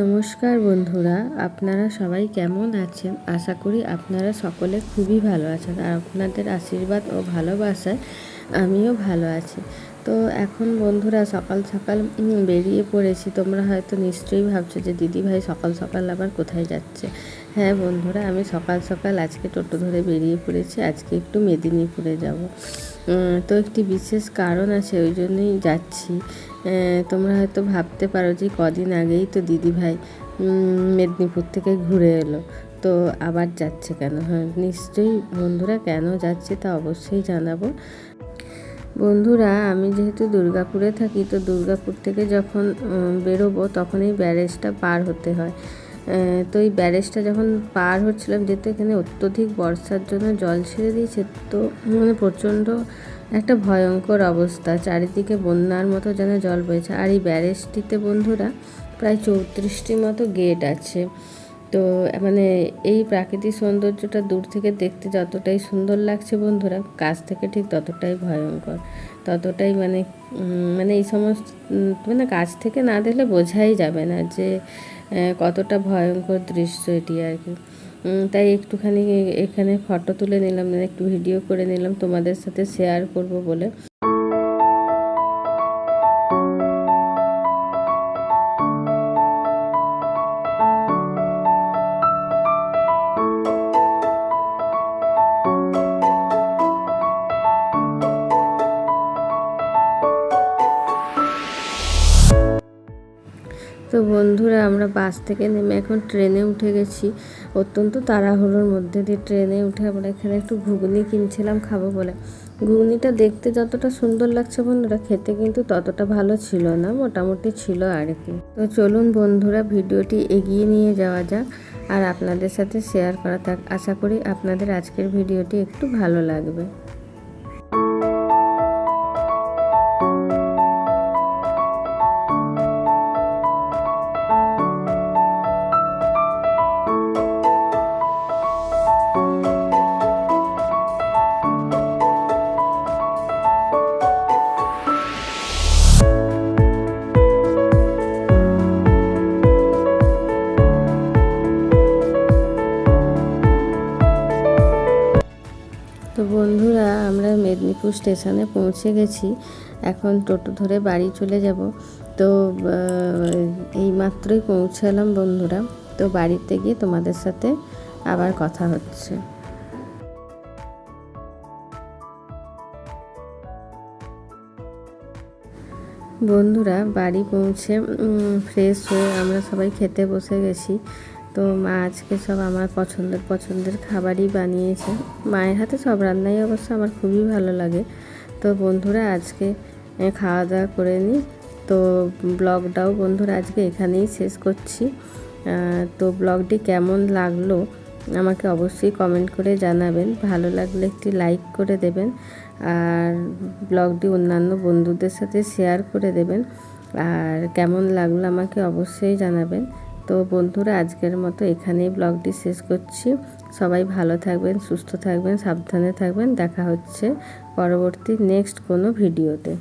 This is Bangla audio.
নমস্কার বন্ধুরা, আপনারা সবাই কেমন আছেন? আশা করি আপনারা সকলে খুবই ভালো আছেন আর আপনাদের আশীর্বাদ ও ভালোবাসায় আমিও ভালো আছি। তো এখন বন্ধুরা, সকাল সকাল বেরিয়ে পড়েছি। তোমরা হয়তো নিশ্চয়ই ভাবছ যে দিদি ভাই সকাল সকাল আবার কোথায় যাচ্ছে? হ্যাঁ বন্ধুরা, আমি সকাল সকাল আজকে টোটো ধরে বেরিয়ে পড়েছি। আজকে একটু মেদিনীপুরে যাব। তো একটি বিশেষ কারণ আছে, ওই জন্যই যাচ্ছি। তোমরা হয়তো ভাবতে পারো যে কদিন আগেই তো দিদি ভাই মেদিনীপুর থেকে ঘুরে এলো। তো আবার যাচ্ছে কেন? হ্যাঁ নিশ্চয়ই বন্ধুরা কেন যাচ্ছে তা অবশ্যই জানাব। বন্ধুরা, আমি যেহেতু দুর্গাপুরে থাকি, তো দুর্গাপুর থেকে যখন বেরোবো তখন এই ব্যারেজটা পার হতে হয়। তো এই ব্যারেজটা যখন পার হচ্ছিলাম, যেহেতু এখানে অত্যধিক বর্ষার জন্য জল ছেড়ে দিয়েছে, তো মানে প্রচণ্ড একটা ভয়ঙ্কর অবস্থা। চারিদিকে বন্যার মতো যেন জল বইছে। আর এই ব্যারেজটিতে বন্ধুরা প্রায় চৌত্রিশটি মতো গেট আছে। তো মানে এই প্রাকৃতিক সৌন্দর্যটা দূর থেকে দেখতে যতটাই সুন্দর লাগছে বন্ধুরা, কাছ থেকে ঠিক ততটাই ভয়ঙ্কর। ততটাই মানে মানে এই সমস্ত মানে কাছ থেকে না দেখলে বোঝাই যাবে না যে কতটা ভয়ঙ্কর দৃশ্য এটি আর কি। তাই একটুখানি এখানে ফটো তুলে নিলাম, একটু ভিডিও করে নিলাম, তোমাদের সাথে শেয়ার করব বলে। তো বন্ধুরা, আমরা বাস থেকে নেমে এখন ট্রেনে উঠে গেছি। অত্যন্ত তাড়াহুড়োর মধ্যে দিয়ে ট্রেনে উঠে আমরা এখানে একটু ঘুগনি কিনছিলাম খাব বলে। ঘুগনিটা দেখতে যতটা সুন্দর লাগছে বন্ধুরা, খেতে কিন্তু ততটা ভালো ছিল না, মোটামুটি ছিল আর কি। তো চলুন বন্ধুরা, ভিডিওটি এগিয়ে নিয়ে যাওয়া যাক আর আপনাদের সাথে শেয়ার করা থাক আশা করি আপনাদের আজকের ভিডিওটি একটু ভালো লাগবে। তো বন্ধুরা, আমরা মেদিনীপুর স্টেশনে পৌঁছে গেছি। এখন টোটো ধরে বাড়ি চলে যাব। তো এই মাত্রই পৌঁছালাম বন্ধুরা। তো বাড়িতে গিয়ে তোমাদের সাথে আবার কথা হচ্ছে। বন্ধুরা, বাড়ি পৌঁছে ফ্রেশ হয়ে আমরা সবাই খেতে বসে গেছি। তো মা আজকে সব আমার পছন্দের পছন্দের খাবারই বানিয়েছে। মায়ের হাতে সব রান্নাই অবশ্য আমার খুবই ভালো লাগে। তো বন্ধুরা আজকে খাওয়া দাওয়া করে নিই তো ব্লগটাও বন্ধুরা আজকে এখানেই শেষ করছি। তো ব্লগটি কেমন লাগল আমাকে অবশ্যই কমেন্ট করে জানাবেন। ভালো লাগলে একটি লাইক করে দেবেন আর ব্লগটি অন্যান্য বন্ধুদের সাথে শেয়ার করে দেবেন। আর কেমন লাগল আমাকে অবশ্যই জানাবেন। তো বন্ধুরা, আজকের মতো এখানেই ব্লগটি শেষ করছি। সবাই ভালো থাকবেন, সুস্থ থাকবেন, সাবধানে থাকবেন। দেখা হচ্ছে পরবর্তী নেক্সট কোনো ভিডিওতে